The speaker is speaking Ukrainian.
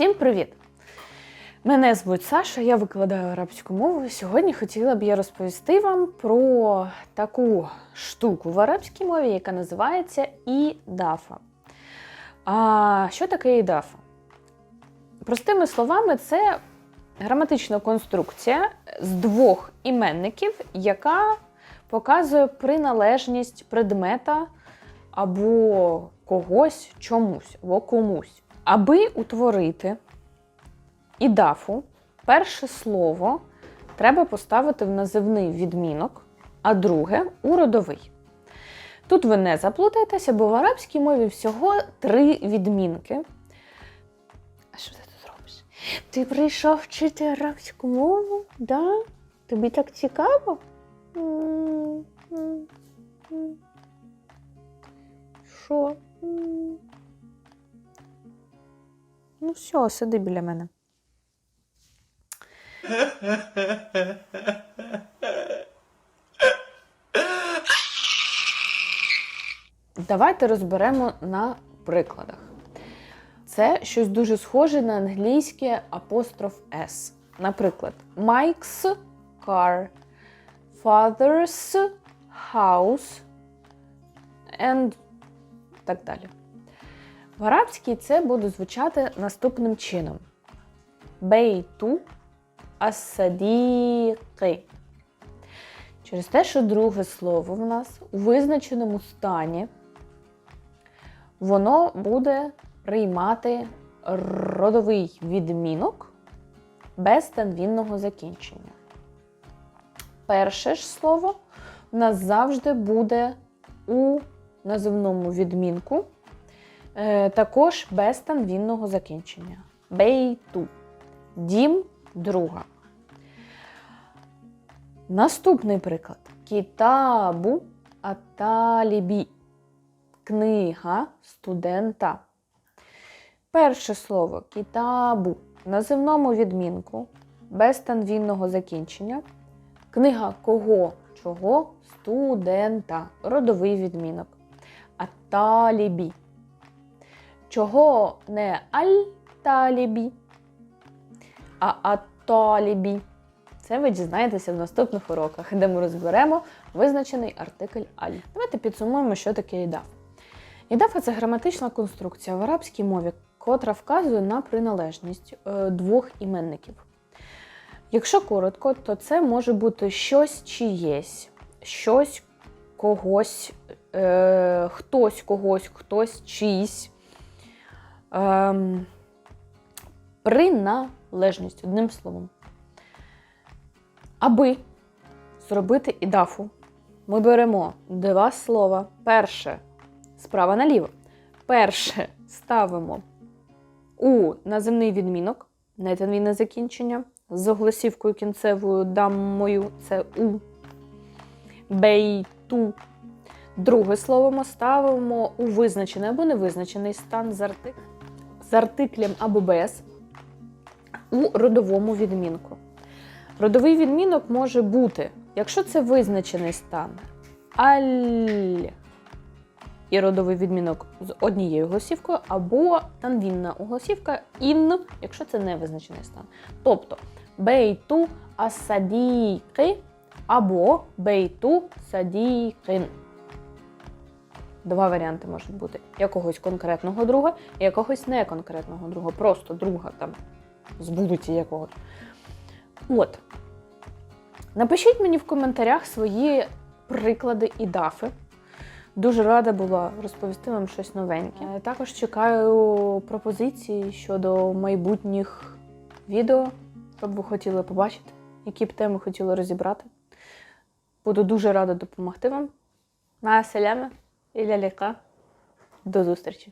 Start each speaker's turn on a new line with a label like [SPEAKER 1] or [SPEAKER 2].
[SPEAKER 1] Всім привіт! Мене звуть Саша, я викладаю арабську мову. Сьогодні хотіла б я розповісти вам про таку штуку в арабській мові, яка називається ідафа. А що таке ідафа? Простими словами, це граматична конструкція з двох іменників, яка показує приналежність предмета або когось чомусь, або комусь. Аби утворити ідафу, перше слово треба поставити в називний відмінок, а друге у родовий. Тут ви не заплутаєтеся, бо в арабській мові всього три відмінки. А що ти тут робиш? Ти прийшов вчити арабську мову? Да? Тобі так цікаво? Що? Ну, все, сиди біля мене. Давайте розберемо на прикладах. Це щось дуже схоже на англійське апостроф S. Наприклад, Mike's car, father's house and так далі. В арабській це буде звучати наступним чином: Бейту асадіки. Через те, що друге слово в нас у визначеному стані, воно буде приймати родовий відмінок без танвінного закінчення. Перше ж слово в нас завжди буде у називному відмінку, також без танвінного закінчення. Бейту. Дім друга. Наступний приклад. Кітабу аталібі. Книга студента. Перше слово кітабу в називному відмінку без танвінного закінчення. Книга кого? Чого? Студента. Родовий відмінок. Аталібі. Чого не аль-талібі, а аталібі. Це ви дізнаєтеся в наступних уроках, де ми розберемо визначений артикль аль. Давайте підсумуємо, що таке ідаф. Ідафа це граматична конструкція в арабській мові, котра вказує на приналежність е, двох іменників. Якщо коротко, то це може бути щось чиєсь, щось когось, е, хтось когось, хтось чийсь. Ем, приналежність, одним словом. Аби зробити ідафу, ми беремо два слова. Перше справа наліво. Перше ставимо у наземний відмінок, не танвійне закінчення, з оголосівкою кінцевою дамою це у бейту. Друге слово ми ставимо у визначений або невизначений стан з, артик... з артиклем або без у родовому відмінку. Родовий відмінок може бути, якщо це визначений стан, аль і родовий відмінок з однією голосівкою, або танвінна оголосівка ін, якщо це не визначений стан. Тобто бейту асадіки або бейту садікин. Два варіанти можуть бути: якогось конкретного друга і якогось неконкретного друга, просто друга там з вулиці якогось. От. Напишіть мені в коментарях свої приклади і дафи. Дуже рада була розповісти вам щось новеньке. Е, Також чекаю пропозиції щодо майбутніх відео, що б ви хотіли побачити, які б теми хотіли розібрати. Буду дуже рада допомогти вам. На селями і ляліка. До зустрічі!